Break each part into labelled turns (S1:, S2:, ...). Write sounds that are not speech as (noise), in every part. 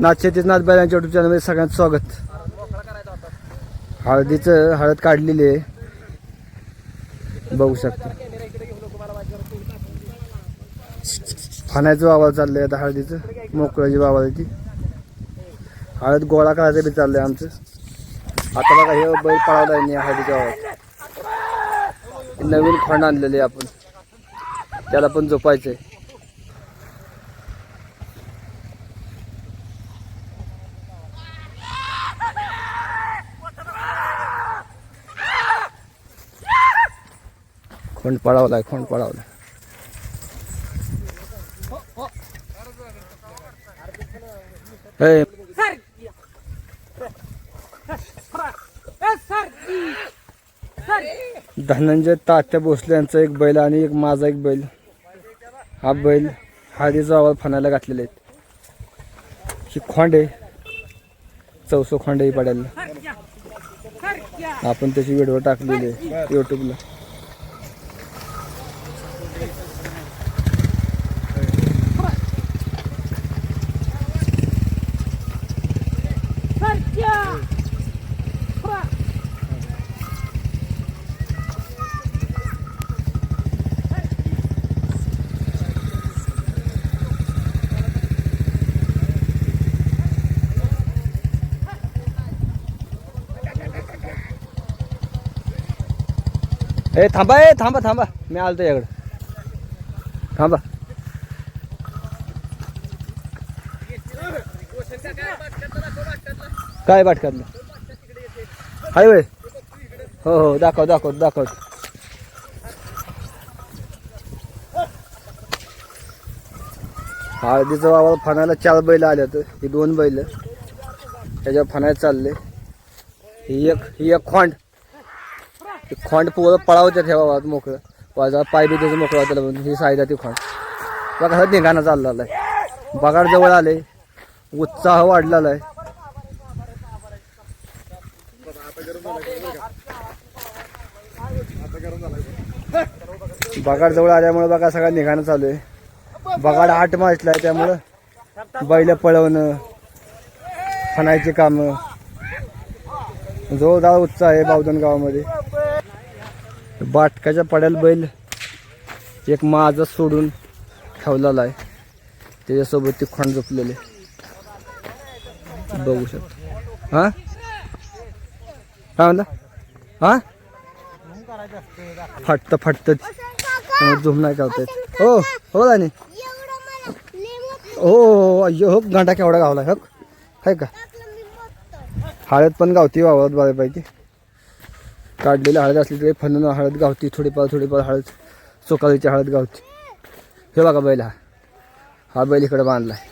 S1: नाथ शेतीच नाथ बैलांच्या युट्यूब चॅनलमध्ये सगळ्यांचं स्वागत. हळदीचं हळद काढलेली आहे. बघू शकता. फाण्याचं वावर चाललंय आता हळदीचं. मोकळ्याची वावर आहे ती. हळद गोळा करायचं बी चाललंय आमचं. आता बघा हे बैल पळावला नाही हळदीच्या वावरात. नवीन खोंड आणलेले आपण. त्याला पण झोपायचंय. खोंड आहे खोंड पडावला हे धनंजय तात्या भोसले यांचा एक बैल आणि एक माझा एक बैल. हा बैल हळदीचा आवाज फणायला घातलेले आहेत. ही खोंड आहे. चौसो खोंड ही पडायला. आपण त्याची व्हिडिओ टाकलेली आहे युट्यूबला ए थांबा ए थांबा थांबा. मी आलतो याकडं. थांबा. काय बाटकातलं हाय वय हो हो दाखव दाखव दाखव. हळदीचं वावर फणायला चार बैल आले होते. ही दोन बैल. त्याच्यावर फणायला चालले. ही एक ही एक खोंड. ते खोंड पोरं पळावत्या ठेवा मोकळं. वाजा पाय बी त्याचं मोकळं त्याला म्हणून ही साईदा ती खोंड. बघा हा निघाणं चाललेला आहे. बगाड जवळ आले उत्साह वाढलेला आहे. बगाड जवळ आल्यामुळे बघा सगळा निघाणं चालू आहे. बगाड आठ मार्चला आहे त्यामुळं बैल पळवणं खणायची कामं. जोरदार उत्साह आहे बावधन गावामध्ये. बाटकाच्या पड्याला बैल एक माझा सोडून ठेवलेला आहे. त्याच्यासोबत ते खोंड झोपलेले. बघू शकतो. हा? काय म्हणता हा? फाटतं फाटतं. झुम नाही का येत. हो हो राणी. हो, हो हो अय्यो हो गांडा केवढा गावला हो. आहे का? हळद पण गावती वावरात बऱ्यापैकी. काढलेली हळद असली तरी फणून हळद गावती थोडीफार थोडीफार हळद सोकाळीची हळद गावती. हे बघा बैल हा. हा बैल इकडे आहे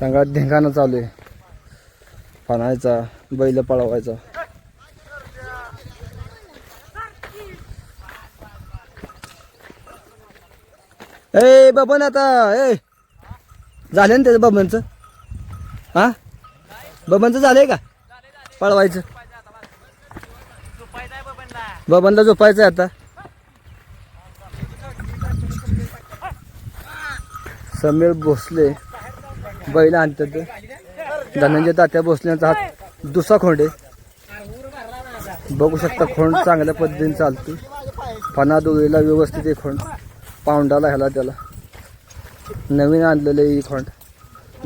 S1: सांगात धिंगाणं चालू आहे. फणायचा बैल पळवायचा. ए बबन आता ए. झालं ना त्याचं बबनचं? हा? बबनचं झालंय का? पळवायचं. बबनला झोपायचं आहे आता. समीर भोसले बैल आणतात. धनंजय तात्या भोसल्यांचा हात दुसरा खोंड आहे. बघू शकता खोंड चांगल्या पद्धतीने चालते फणा दोरीला व्यवस्थित आहे खोंड. पाऊंडाला ह्याला त्याला. नवीन आणलेलं आहे ही खोंड.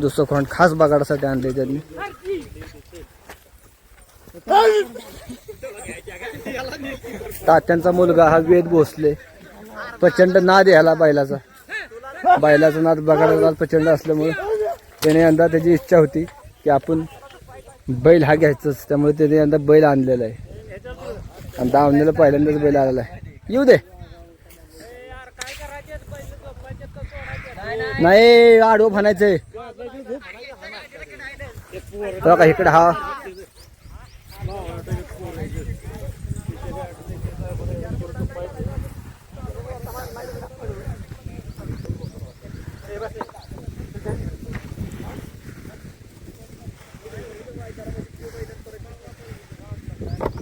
S1: दुसरं खोंड खास बगाडासाठी आणले त्यांनी. तात्यांचा मुलगा हा वेद भोसले. प्रचंड नाद ह्याला बैलाचा. बैलाचा नाद बगाडाचा नाद प्रचंड असल्यामुळे त्याने यंदा त्याची इच्छा होती की आपण बैल हा घ्यायचाच त्यामुळे त्याने यंदा बैल आणलेला आहे. आणि दावणीला पहिल्यांदाच बैल आलेला आहे. येऊ दे. नाही आडवं म्हणायचंय. बघा इकडे हा.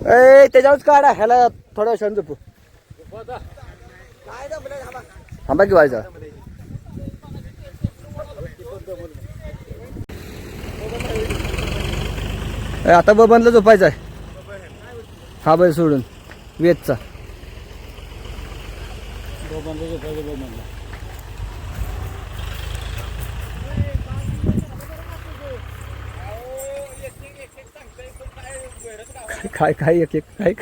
S1: ए त्याच्यावरच काढा. ह्याला थोडा क्षण झोपू थांबा की व्हायचा ए, आता बबनला झोपायचं आहे हा बैल सोडून वेदचा. काय काय एक एक काय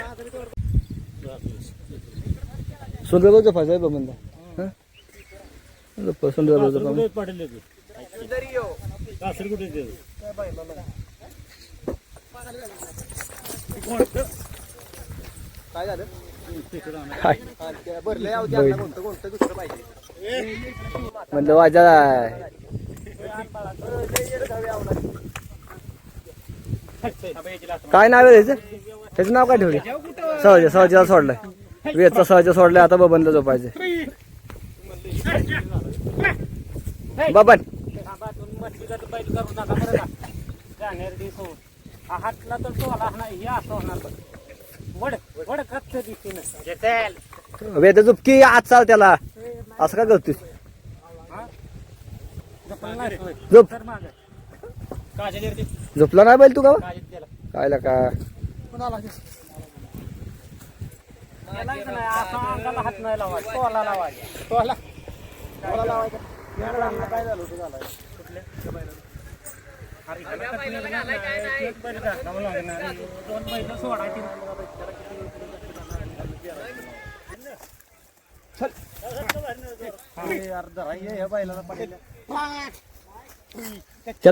S1: सुंदर झोपायचं आहे बबनला. हा? झोप- सुंदर झोपा
S2: काय झालं भरले कोणतं कोणतं दुसरं पाहिजे
S1: म्हणलं वाजा काय नाव आहे त्याचं? त्याचं नाव काय ठेवले? सहज सहजीला सोडलंय वेदचा सहज सोडलाय आता बबनला झोपायचं बबन!
S3: हातला तर तो आला नाही हे असं होणार बघ. वड वड कच्च दिसते
S1: वेद झुपकी आज चाल त्याला. असं का करतोस झोप. झोपला नाही बैल तू का कायला का?
S3: हात नाही लावायचा. तोला लावायचा.
S2: तोला. तोला लावायचं. काय झालं होतं झालं
S3: चला कुछ सोडायची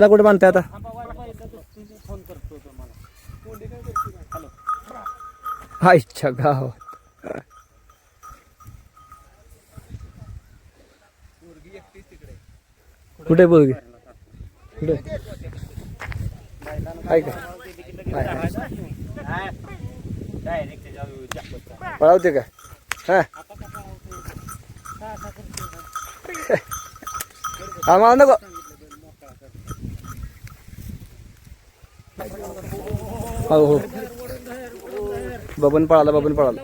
S1: कुठे बांधताय आता?
S3: फ़ोन
S1: हा इच्छा गाव कुठे बोलगी इकडे. आहे का? पळावते का? हा. (laughs) मला नको. हो हो. बबन पळाला बबन पळाला.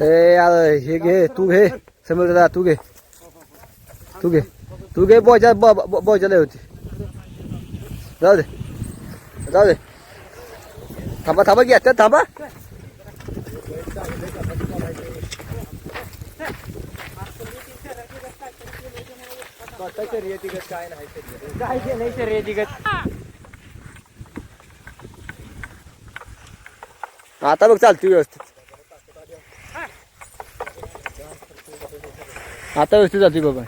S1: ए यार हे घे तू घे समोर दादा तू घे. तू घे. तू घे बोजा बोजाला होती. जाऊ दे. जाऊ दे. थांबा थांबा घ्या त्यात थांबा.
S2: काय नाही
S1: आता बघ चालतो व्यवस्थित. आता व्यवस्थित चालते बाबा.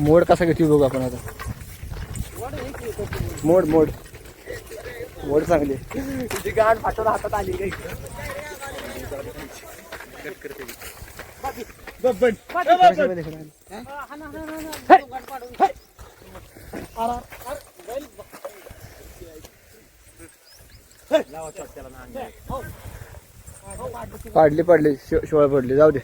S1: मोड कसा घेतोय बघू आपण आता. मोड मोड मोड. चांगली.
S2: तुझी गाठ फाटून हातात आली काही
S1: पाडली पाडली शो- शोळ पडली. जाऊ दे.